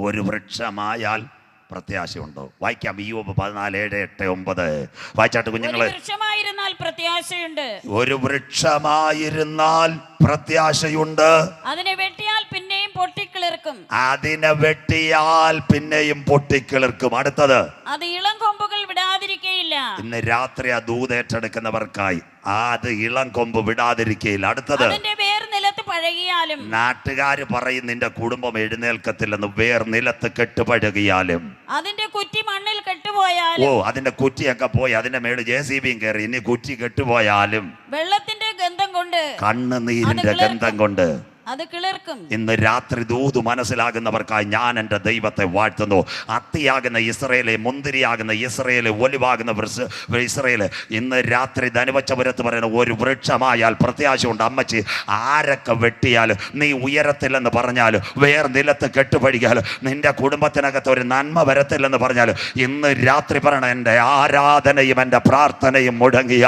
ഒരു വൃക്ഷമായാൽ പ്രത്യാശയുണ്ടോ? വായിക്കാം. ഈ പതിനാല് ഏഴ് എട്ട് ഒമ്പത്. വായിച്ചാട്ട് കുഞ്ഞുങ്ങളെ. വൃക്ഷമായിരുന്നാൽ പ്രത്യാശയുണ്ട്. ഒരു വൃക്ഷമായിരുന്നാൽ പ്രത്യാശയുണ്ട്. അതിനെ വെട്ടിയാൽ പിന്നെയും പൊട്ടിക്കിളിർക്കും. അതിനെ വെട്ടിയാൽ പിന്നെയും പൊട്ടിക്കിളിർക്കും. അടുത്തത്. അത് ഇളം കൊമ്പുകൾ വിടാതിരിക്കയില്ല. ഇന്ന് രാത്രി ആ ദൂതേറ്റെടുക്കുന്നവർക്കായി. ആ അത് ഇളം കൊമ്പ് വിടാതിരിക്കയില്ല. അടുത്തത്. അതിന്റെ പഴകിയാലും നാട്ടുകാര് പറയും നിന്റെ കുടുംബം എഴുന്നേൽക്കത്തില്ലെന്ന് വേർ നിലത്ത് കെട്ടുപഴകിയാലും അതിന്റെ കുറ്റി മണ്ണിൽ ഓ കെട്ടുപോയാലും അതിന്റെ കുറ്റിയൊക്കെ പോയി അതിന്റെ മേളിൽ ജെ സി ബിയും കയറി. ഇനി കുറ്റി കെട്ടുപോയാലും. വെള്ളത്തിന്റെ ഗന്ധം കൊണ്ട് കണ്ണുനീരിന്റെ ഗന്ധം കൊണ്ട്. അത് കിളിർക്കും. ഇന്ന് രാത്രി ദൂത് മനസ്സിലാകുന്നവർക്കായി ഞാൻ എന്റെ ദൈവത്തെ വാഴ്ത്തുന്നു. അത്തിയാകുന്ന ഇസ്രയേലെ മുന്തിരിയാകുന്ന ഇസ്രയേലെ ഒലിവാകുന്ന ഇസ്രയേൽ ഇന്ന് രാത്രി ധനുവച്ചപുരത്ത് പറയുന്ന ഒരു വൃക്ഷമായാൽ പ്രത്യാശയുണ്ട്. അമ്മച്ചി ആരൊക്കെ വെട്ടിയാൽ നീ ഉയരത്തില്ലെന്ന് പറഞ്ഞാൽ വേർ നിലത്ത് കെട്ടുപഴിക്കാൽ നിന്റെ കുടുംബത്തിനകത്ത് ഒരു നന്മ വരത്തില്ലെന്ന് പറഞ്ഞാൽ ഇന്ന് രാത്രി പറയണ എന്റെ ആരാധനയും എന്റെ പ്രാർത്ഥനയും മുടങ്ങിയ.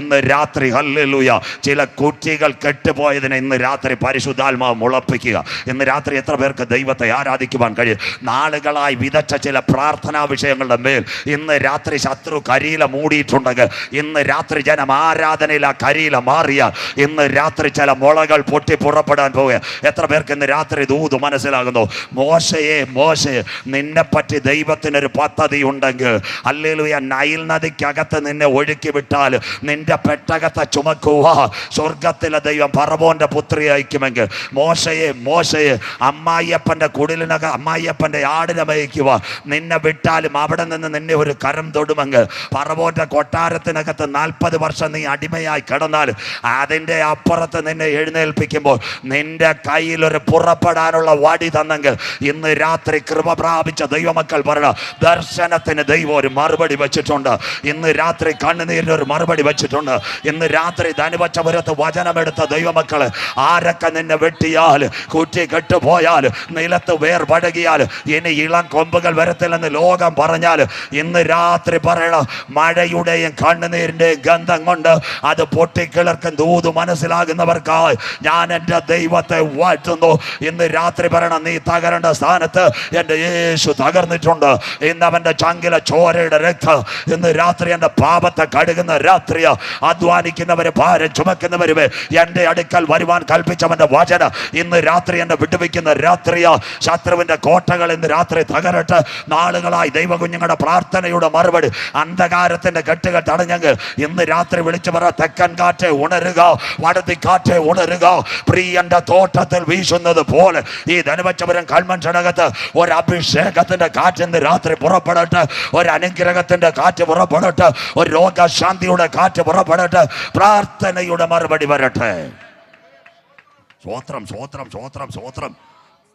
ഇന്ന് രാത്രി ഹല്ലേലൂയ ചില കുറ്റികൾ കെട്ടുപോയതിനെ ഇന്ന് രാത്രി പരിശുദ്ധാത്മാവ് മുളപ്പിക്കുക. ഇന്ന് രാത്രി എത്ര പേർക്ക് ദൈവത്തെ ആരാധിക്കുവാൻ കഴിയും? നാളുകളായി വിതച്ച ചില പ്രാർത്ഥനാ വിഷയങ്ങളുടെ മേൽ ഇന്ന് രാത്രി ശത്രു കരിയില മൂടിയിട്ടുണ്ടെങ്കിൽ ഇന്ന് രാത്രി ജനം ആരാധനയിൽ ആ കരിയില മാറിയ ഇന്ന് രാത്രി ചില മുളകൾ പൊട്ടി പുറപ്പെടാൻ പോവുക എത്ര പേർക്ക് ഇന്ന് രാത്രി ദൂത് മനസ്സിലാകുന്നു? മോശയെ മോശയെ നിന്നെപ്പറ്റി ദൈവത്തിനൊരു പദ്ധതി ഉണ്ടെങ്കിൽ അല്ലെങ്കിൽ നൈൽ നദിക്കകത്ത് നിന്നെ ഒഴുക്കി വിട്ടാൽ നിന്റെ പെട്ടകത്തെ ചുമക്കുക സ്വർഗത്തിലെ ദൈവം പറവോന്റെ പുത്രി അയക്കുമെങ്കിൽ മോശയെ മോശയെ അമ്മായിയപ്പന്റെ കുടിലിനക അമ്മായിയപ്പന്റെ ആടിനെ മയക്കുക നിന്നെ വിട്ടാലും അവിടെ നിന്ന് നിന്നെ ഒരു കരം തൊടുമെങ്കിൽ പറവോറ്റ കൊട്ടാരത്തിനകത്ത് നാൽപ്പത് വർഷം നീ അടിമയായി കിടന്നാൽ അതിന്റെ അപ്പുറത്ത് നിന്നെ എഴുന്നേൽപ്പിക്കുമ്പോൾ നിന്റെ കയ്യിൽ ഒരു പുറപ്പെടാനുള്ള വടി തന്നെങ്കിൽ ഇന്ന് രാത്രി കൃപ പ്രാപിച്ച ദൈവമക്കൾ പറയണം ദർശനത്തിന് ദൈവം ഒരു മറുപടി വെച്ചിട്ടുണ്ട്. ഇന്ന് രാത്രി കണ്ണുനീരിന് ഒരു മറുപടി വെച്ചിട്ടുണ്ട്. ഇന്ന് രാത്രി ധനുപച്ചപുരത്ത് വചനമെടുത്ത ദൈവമക്കൾ ആരൊക്കെ നിന്നെ വെട്ടിയാൽ കുറ്റി കെട്ടുപോയാൽ നിലത്ത് വേർ പടകിയാൽ ഇനി ഇളം കൊമ്പുകൾ വരത്തില്ലെന്ന് ലോകം പറഞ്ഞാൽ ഇന്ന് രാത്രി പറയണം മഴയുടെയും കണ്ണുനീരിന്റെയും ഗന്ധം കൊണ്ട് അത് പൊട്ടിക്കിളർക്കും ദൂത് മനസ്സിലാകുന്നവർക്കായി ഞാൻ എന്റെ ദൈവത്തെ വാഴ്ത്തുന്നു. ഇന്ന് രാത്രി പറയണം നീ തകരേണ്ട സ്ഥാനത്ത് എന്റെ യേശു തകർന്നിട്ടുണ്ട്. ഇന്ന് അവന്റെ ചങ്കില ചോരയുടെ രക്തം ഇന്ന് രാത്രി എന്റെ പാപത്തെ കഴുകുന്ന രാത്രിയ. അധ്വാനിക്കുന്നവര് ഭാരം ചുമക്കുന്നവരുമേ എന്റെ അടുക്കൽ വരുവാൻ കൽപ്പിച്ചവന്റെ വചന. ഇന്ന് രാത്രി എന്നെ വിട്ടുവെക്കുന്ന രാത്രിയാ. ശത്രുവിന്റെ കോട്ടകൾ ഇന്ന് രാത്രി തകരട്ട്. നാളുകളായി ദൈവകുഞ്ഞുങ്ങളുടെ പ്രാർത്ഥനയുടെ മറുപടി. അന്ധകാരത്തിന്റെ കെട്ടുകൾ തടഞ്ഞെങ്കിൽ ഇന്ന് രാത്രി വിളിച്ചു പറ തെക്കൻ കാറ്റെ ഉണരുക വടതി കാറ്റെ ഉണരുക. പ്രിയന്റെ തോട്ടത്തിൽ വീശുന്നത് പോലെ ഈ ധനുവച്ചപുരം കൺമൻഷനകത്ത് ഒരു അഭിഷേകത്തിന്റെ കാറ്റ് ഇന്ന് രാത്രി പുറപ്പെടട്ടെ. ഒരു അനുഗ്രഹത്തിന്റെ കാറ്റ് പുറപ്പെടട്ടെ. ഒരു രോഗശാന്തിയുടെ കാറ്റ് പുറപ്പെടട്ടെ. പ്രാർത്ഥനയുടെ മറുപടി വരട്ടെ. സ്വോത്രം സ്വോത്രം സ്വോത്രം സ്വോത്രം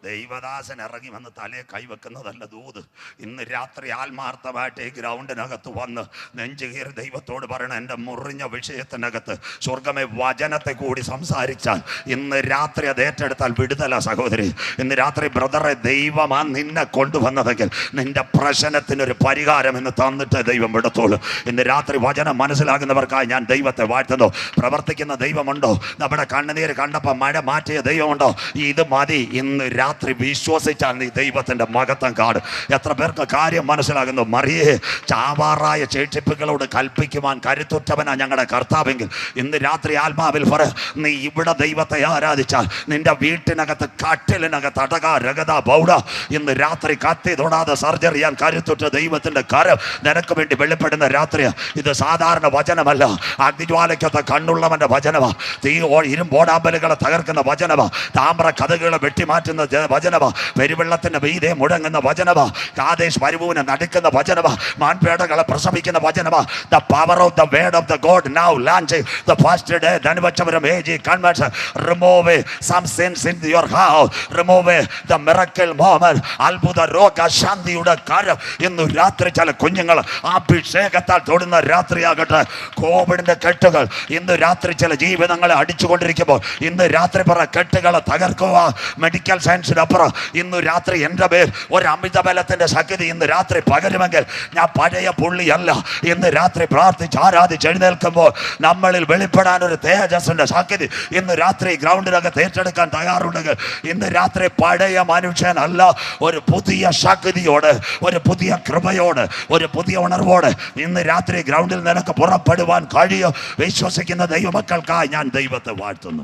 ദൈവദാസൻ ഇറങ്ങി വന്ന് തലയെ കൈവെക്കുന്നതല്ല ദൂത്. ഇന്ന് രാത്രി ആത്മാർത്ഥമായിട്ട് ഈ ഗ്രൗണ്ടിനകത്ത് വന്ന് നെഞ്ചു കയറി ദൈവത്തോട് പറയണം എന്റെ മുറിഞ്ഞ വിഷയത്തിനകത്ത് സ്വർഗമേ വചനത്തെ കൂടി സംസാരിച്ചാൽ ഇന്ന് രാത്രി അത് ഏറ്റെടുത്താൽ വിടുതല സഹോദരി. ഇന്ന് രാത്രി ബ്രദറെ ദൈവമാ നിന്നെ കൊണ്ടുവന്നതെങ്കിൽ നിന്റെ പ്രശ്നത്തിനൊരു പരിഹാരം എന്ന് തന്നിട്ട് ദൈവം വിടത്തോളൂ ഇന്ന് രാത്രി വചനം മനസ്സിലാകുന്നവർക്കായി ഞാൻ ദൈവത്തെ വാഴ്ത്തുന്നു. പ്രവർത്തിക്കുന്ന ദൈവമുണ്ടോ? നമ്മുടെ കണ്ണുനീര് കണ്ടപ്പോൾ മഴ മാറ്റിയ ദൈവമുണ്ടോ? ഇത് മതി ഇന്ന് രാത്രി വിശ്വസിച്ചാൽ നീ ദൈവത്തിന്റെ മഹത്വം കാണും. എത്ര പേർക്ക് കാര്യം മനസ്സിലാകുന്നു? മറിയേ ചാവാറായ ചേട്ടിപ്പുകളോട് കൽപ്പിക്കുവാൻ കരുത്തുറ്റവനാ ഞങ്ങളുടെ കർത്താവെങ്കിൽ. ഇന്ന് രാത്രി ആത്മാവിൽ പറ നീ ഇവിടെ ദൈവത്തെ ആരാധിച്ചാൽ നിന്റെ വീട്ടിനകത്ത് കട്ടിലിനകത്ത് അടക രഗത ബൗഡ. ഇന്ന് രാത്രി കത്തി തൊടാതെ സർജറി കരുത്തുറ്റ ദൈവത്തിന്റെ കരം നിനക്ക് വേണ്ടി വെളിപ്പെടുന്ന രാത്രി. ഇത് സാധാരണ വചനമല്ല. അഗ്നിജ്വാലയ്ക്കത്തെ കണ്ണുള്ളവന്റെ വചനമാണ് തീ ഇരുമ്പോടാമ്പലുകളെ തകർക്കുന്ന വചനമാണ് താമ്ര കഥകളെ വെട്ടിമാറ്റുന്ന ജ- വചനവ പെരുവെള്ളത്തിന്റെ വീതെ മുഴങ്ങുന്ന വചനവ കാതേശ് മരുഭൂവിനെ നടുക്കുന്ന വചനവ മാൻപേടകളെ പ്രസവിക്കുന്ന വചനവ the power of the word of the God now launch the first day Dhanuvachapuram G convention remove some sins in your house remove the miracle moment അത്ഭുത രോഗ ശാന്തിയുടെ കാര്യം ഇന്ന് രാത്രി ചില കുഞ്ഞുങ്ങൾ അഭിഷേകത്താൽ തൊടുന്ന രാത്രിയാകട്ടെ. കോവിഡിന്റെ കെട്ടുകൾ. ഇന്ന് രാത്രി ചില ജീവിതങ്ങളെ അടിച്ചുകൊണ്ടിരിക്കുമ്പോൾ ഇന്ന് രാത്രി പറ കെട്ടുകളെ തകർക്കുക. മെഡിക്കൽ സയൻസിൽ ദൈവത്തിനപ്പുറം ഇന്ന് രാത്രി എന്റെ മേൽ ഒരു അമിത ബലത്തിന്റെ ശക്തി ഇന്ന് രാത്രി പകരുമെങ്കിൽ ഞാൻ പഴയ പുള്ളിയല്ല. ഇന്ന് രാത്രി പ്രാർത്ഥിച്ച് ആരാധിച്ച് എഴുന്നേൽക്കുമ്പോൾ നമ്മളിൽ വെളിപ്പെടാൻ ഒരു തേജസ്സിന്റെ ശക്തി ഇന്ന് രാത്രി ഗ്രൗണ്ടിനകത്ത് ഏറ്റെടുക്കാൻ തയ്യാറുണ്ടെങ്കിൽ ഇന്ന് രാത്രി പഴയ മനുഷ്യനല്ല ഒരു പുതിയ ശക്തിയോട് ഒരു പുതിയ കൃപയോട് ഒരു പുതിയ ഉണർവോട് ഇന്ന് രാത്രി ഗ്രൗണ്ടിൽ നിനക്ക് പുറപ്പെടുവാൻ കഴിയും. വിശ്വസിക്കുന്ന ദൈവമക്കൾക്കായി ഞാൻ ദൈവത്തെ വാഴ്ത്തുന്നു.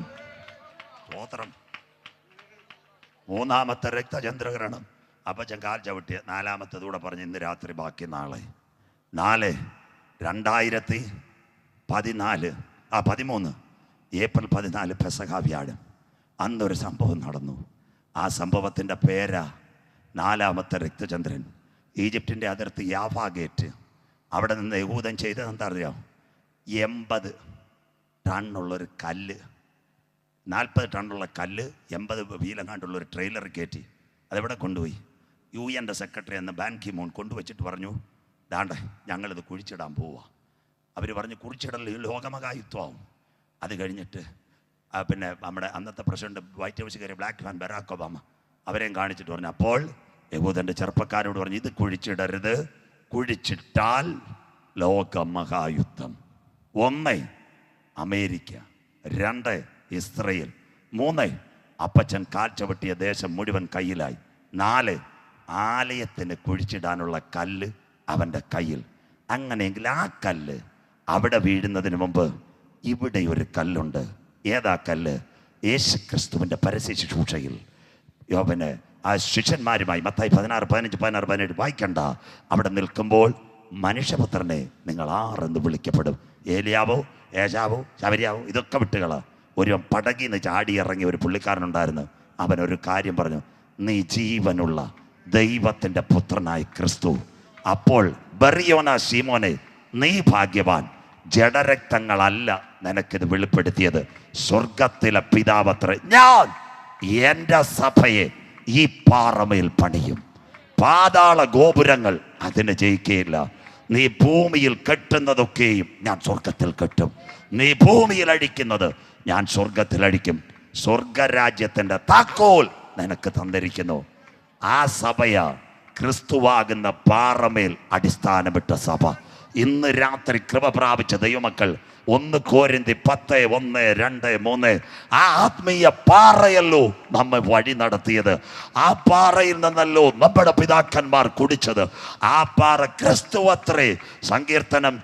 സ്തോത്രം. മൂന്നാമത്തെ രക്തചന്ദ്രഗ്രഹണം. അപ്പച്ചൻ കാൽ ചവിട്ടിയ നാലാമത്തതൂടെ പറഞ്ഞ് ഇന്ന് രാത്രി ബാക്കി നാളെ. നാല് രണ്ടായിരത്തി പതിനാല് ആ പതിമൂന്ന്. ഏപ്രിൽ പതിനാല് പെസകാവ്യാഴം അന്നൊരു സംഭവം നടന്നു. ആ സംഭവത്തിന്റെ പേരാ നാലാമത്തെ രക്തചന്ദ്രൻ. ഈജിപ്തിന്റെ അതിർത്തി യാഫ ഗേറ്റ്. അവിടെ നിന്ന് യഹൂദൻ ചെയ്തത് എന്താ അറിയാം? എൺപത് ടണ്ണുള്ളൊരു കല്ല്. നാൽപ്പത് ടണ്ണുള്ള കല്ല് എൺപത് വീലങ്ങാണ്ടുള്ള ഒരു ട്രെയിലർ കയറ്റി അതെവിടെ കൊണ്ടുപോയി? യു എന്റെ സെക്രട്ടറി എന്ന ബാൻ കി മൂൺ കൊണ്ടുവച്ചിട്ട് പറഞ്ഞു ദാണ്ട ഞങ്ങളിത് കുഴിച്ചിടാൻ പോവുക അവർ പറഞ്ഞു കുഴിച്ചിടൽ ലോകമകായുത്വമാവും അത് കഴിഞ്ഞിട്ട് പിന്നെ നമ്മുടെ അന്നത്തെ പ്രസിഡന്റ് വൈറ്റ് ഹൗസ് കയറി ബ്ലാക്ക് മാൻ ബരാക് ഒബാമ അവരെയും കാണിച്ചിട്ട് പറഞ്ഞു അപ്പോൾ യഹൂദന്റെ ചെറുപ്പക്കാരോട് പറഞ്ഞു ഇത് കുഴിച്ചിടരുത്. കുഴിച്ചിട്ടാൽ ലോകമഹായുദ്ധം. ഒന്ന് അമേരിക്ക. രണ്ട് ഇസ്രയേൽ. മൂന്ന് അപ്പച്ചൻ കാൽ ദേശം മുഴുവൻ കയ്യിലായി. നാല് ആലയത്തിന് കുഴിച്ചിടാനുള്ള കല്ല് അവന്റെ കയ്യിൽ. അങ്ങനെയെങ്കിൽ ആ കല്ല് അവിടെ വീഴുന്നതിന് മുമ്പ് ഇവിടെ ഒരു കല്ലുണ്ട്. ഏതാ കല്ല്? യേശു ക്രിസ്തുവിന്റെ പരസ്യ ശുശ്രൂഷയിൽ. യോവന് ആ ശിഷ്യന്മാരുമായി മത്തായി പതിനാറ് പതിനഞ്ച് പതിനാറ് പതിനേഴ് വായിക്കണ്ട. അവിടെ നിൽക്കുമ്പോൾ മനുഷ്യപുത്രനെ നിങ്ങൾ ആറെന്ന് വിളിക്കപ്പെടും. ഏലിയാവോ ഏജാവോ ശബരിയാവോ ഇതൊക്കെ വിട്ടുകള. ഒരു പടകിൽ നിന്ന് ചാടി ഇറങ്ങിയ ഒരു പുള്ളിക്കാരനുണ്ടായിരുന്നു. അവൻ ഒരു കാര്യം പറഞ്ഞു നീ ജീവനുള്ള ദൈവത്തിന്റെ പുത്രനായി ക്രിസ്തു. അപ്പോൾ ബറിയോന ശീമോനെ നീ ഭാഗ്യവാൻ. ജഡരക്തങ്ങളല്ല നിനക്കിത് വെളിപ്പെടുത്തിയത്. സ്വർഗത്തിലെ പിതാവത്ര ഞാൻ എന്റെ സഭയെ ഈ പാറമയിൽ പണിയും. പാതാള ഗോപുരങ്ങൾ അതിന് ജയിക്കുകയില്ല നീ ഭൂമിയിൽ കെട്ടുന്നതൊക്കെയും ഞാൻ സ്വർഗത്തിൽ കെട്ടും. നീ ഭൂമിയിൽ അടിക്കുന്നത് ഞാൻ സ്വർഗത്തിൽ അടിക്കും സ്വർഗരാജ്യത്തിന്റെ താക്കോൽ നിനക്ക് തന്നിരിക്കുന്നു. ആ സഭയ ക്രിസ്തുവാകുന്ന പാറമേൽ അടിസ്ഥാനമിട്ട സഭ. ഇന്ന് രാത്രി കൃപ പ്രാപിച്ച ദൈവമക്കൾ ഒന്ന് കോരിന്തി പത്ത് ഒന്ന് രണ്ട് മൂന്ന്. ആ ആത്മീയ പാറയല്ലോ നമ്മെ വഴി നടത്തിയത്. ആ പാറയിൽ നിന്നല്ലോ നമ്മുടെ പിതാക്കന്മാർ കുടിച്ചത്. ആ പാറ ക്രിസ്തുവത്രേ സങ്കീർത്തനം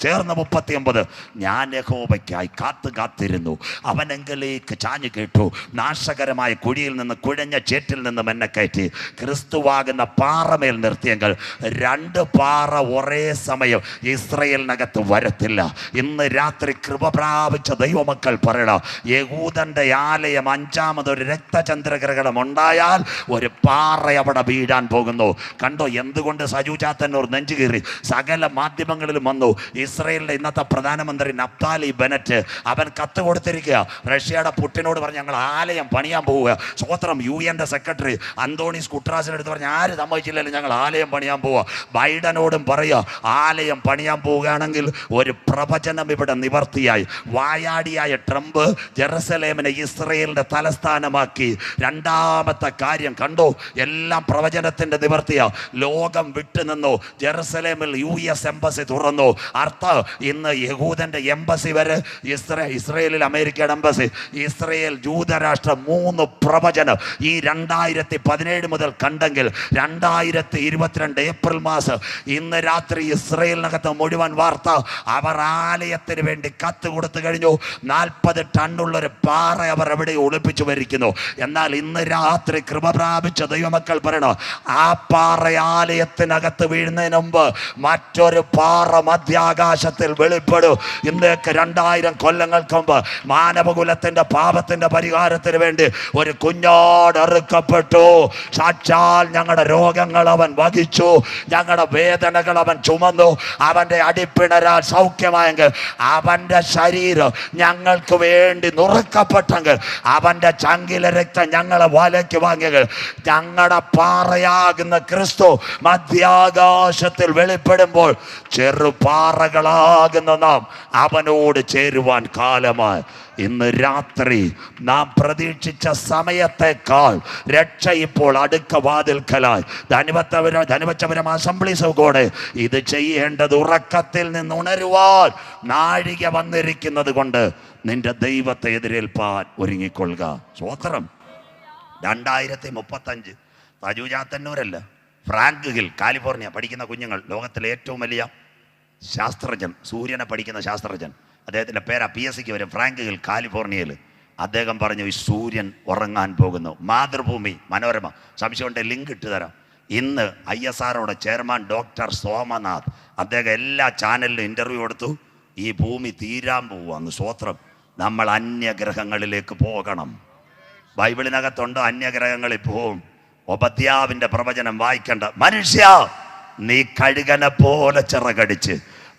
ചേർന്ന മുപ്പത്തി ഒമ്പത് ഞാൻ യഹോബയ്ക്കായി കാത്തു കാത്തിരുന്നു. അവനെങ്കിലേക്ക് ചാഞ്ഞു കേട്ടു. നാശകരമായ കുഴിയിൽ നിന്ന് കുഴഞ്ഞ ചേറ്റിൽ നിന്നും എന്നെ കയറ്റി. ക്രിസ്തുവാകുന്ന പാറമേൽ നിർത്തിയെങ്കിൽ രണ്ട് പാറ ഒരേ സമയം ഇസ്രയേലിനകത്ത് വരത്തില്ല. ഇന്ന് രാത്രി കൃപ പ്രാപിച്ച ദൈവമക്കൾ പറയണം യഹൂദന്റെ ആലയം അഞ്ചാമത് ഒരു രക്തചന്ദ്രഗ്രഹണം ഉണ്ടായാൽ ഒരു പാറ അവിടെ വീഴാൻ പോകുന്നു. കണ്ടോ എന്തുകൊണ്ട് സജു ചാത്തന്നൂർ നെഞ്ചു കീറി? സകല മാധ്യമങ്ങളിലും വന്നു. ഇസ്രയേലിന്റെ ഇന്നത്തെ പ്രധാനമന്ത്രി നപ്താലി ബെനറ്റ് അവൻ കത്ത് കൊടുത്തിരിക്കുക. റഷ്യയുടെ പുട്ടിനോട് പറഞ്ഞ് ഞങ്ങൾ ആലയം പണിയാൻ പോവുക. സ്വോത്രം യു എന്റെ സെക്രട്ടറി അന്തോണീസ് കുട്രാസിനെടുത്ത് പറഞ്ഞ് ആര് സമ്മതിച്ചില്ലെങ്കിലും ഞങ്ങൾ ആലയം പണിയാൻ പോവുക. ബൈഡനോടും പറയുക ആലയം പണിയാൻ പോവുകയാണെങ്കിൽ ഒരു പ്രവചനം ഇവിടെ നിവർത്തിയായി. വായാടിയായ ട്രംപ് ജെറുസലേമിനെ ഇസ്രയേലിന്റെ തലസ്ഥാനമാക്കി. രണ്ടാമത്തെ കാര്യം കണ്ടോ? എല്ലാം പ്രവചനത്തിന്റെ നിവർത്തിയാ. ലോകം വിട്ടുനിന്നു ജെറുസലേമിൽ യു എസ് എംബസി തുറന്നു. അർത്ഥം ഇന്ന് യഹൂദന്റെ എംബസി വരെ ഇസ്രേ ഇസ്രയേലിൽ അമേരിക്കയുടെ എംബസി. ഇസ്രയേൽ ജൂതരാഷ്ട്രം മൂന്ന് പ്രവചനം. ഈ രണ്ടായിരത്തി പതിനേഴ് മുതൽ കണ്ടെങ്കിൽ രണ്ടായിരത്തി ഇരുപത്തിരണ്ട് ഏപ്രിൽ മാസം ഇന്ന് രാത്രി ഇസ്രയേലിനകത്ത് മുഴുവൻ വാർത്ത. അവർ ആലയത്തിന് വേണ്ടി കത്ത് കൊടുത്തു കഴിഞ്ഞു. നാൽപ്പത് ടണ്ണുള്ളൊരു പാറ അവർ എവിടെ ഒളിപ്പിച്ചു വരിക്കുന്നു. എന്നാൽ ഇന്ന് രാത്രി കൃപ പ്രാപിച്ച ദൈവമക്കൾ പറയണോ? ആ പാറ ആലയത്തിനകത്ത് വീഴുന്നതിന് മുമ്പ് മറ്റൊരു പാറ മധ്യാകാശത്തിൽ വെളിപ്പെടും. ഇന്നേക്ക് രണ്ടായിരം കൊല്ലങ്ങൾക്ക് മുമ്പ് മാനവകുലത്തിന്റെ പാപത്തിന്റെ പരിഹാരത്തിന് വേണ്ടി ഒരു കുഞ്ഞോട് അറുക്കപ്പെട്ടു. സാക്ഷാൽ ഞങ്ങളുടെ രോഗങ്ങൾ അവൻ വഹിച്ചു. ഞങ്ങളുടെ വേദനകൾ അവൻ ചുമന്നു. അവന്റെ അടിപ്പിണരാൽ സൗഖ്യമായെങ്കിൽ അവന്റെ ശരീരം ഞങ്ങൾക്ക് വേണ്ടി നുറുക്കപ്പെട്ടെങ്കിൽ അവന്റെ ചങ്കിലെ രക്തം ഞങ്ങളെ വലയ്ക്ക് വാങ്ങിയെങ്കിൽ ഞങ്ങളുടെ പാറയാകുന്ന ക്രിസ്തു മധ്യാകാശത്തിൽ വെളിപ്പെടുമ്പോൾ ചെറുപാറകളാകുന്ന നാം അവനോട് ചേരുവാൻ കാലമായി. ഇന്ന് രാത്രി നാം പ്രതീക്ഷിച്ച സമയത്തേക്കാൾ രക്ഷ ഇപ്പോൾ അടുക്ക വാതിൽക്കലായി. ധനുവത്തപുരം ധനുവച്ചപുരം അസംബ്ലി ഗോഡ് ഇത് ചെയ്യേണ്ടത് ഉറക്കത്തിൽ നിന്ന് ഉണരുവാൻ നാഴിക വന്നിരിക്കുന്നത് കൊണ്ട് നിന്റെ ദൈവത്തെ എതിരേൽപ്പാൻ ഒരുങ്ങിക്കൊള്ളുക. സ്വോത്രം രണ്ടായിരത്തി മുപ്പത്തഞ്ച് തജുജാത്തന്നൂരല്ല ഫ്രാങ്ക് ഹിൽ കാലിഫോർണിയ പഠിക്കുന്ന കുഞ്ഞുങ്ങൾ. ലോകത്തിലെ ഏറ്റവും വലിയ ശാസ്ത്രജ്ഞൻ സൂര്യനെ പഠിക്കുന്ന ശാസ്ത്രജ്ഞൻ. അദ്ദേഹത്തിന്റെ പേര് പി എസ് സിക്ക് വരും. ഫ്രാങ്ക് ഹിൽ കാലിഫോർണിയയിൽ അദ്ദേഹം പറഞ്ഞു ഈ സൂര്യൻ ഉറങ്ങാൻ പോകുന്നു. മാതൃഭൂമി മനോരമ. സംശയമുണ്ട് ലിങ്ക് ഇട്ട് തരാം. ഇന്ന് ഐ എസ് ആറോടെ ചെയർമാൻ ഡോക്ടർ സോമനാഥ് അദ്ദേഹം എല്ലാ ചാനലിലും ഇന്റർവ്യൂ കൊടുത്തു. ഈ ഭൂമി തീരാൻ പോവാന്ന് സ്വോത്രം. നമ്മൾ അന്യഗ്രഹങ്ങളിലേക്ക് പോകണം. ബൈബിളിനകത്തുണ്ട് അന്യഗ്രഹങ്ങളിൽ പോവും ഒബദ്യാവിന്റെ പ്രവചനം വായിക്കേണ്ട. മനുഷ്യ നീ കഴുകനെ പോലെ ചിറകടിച്ച്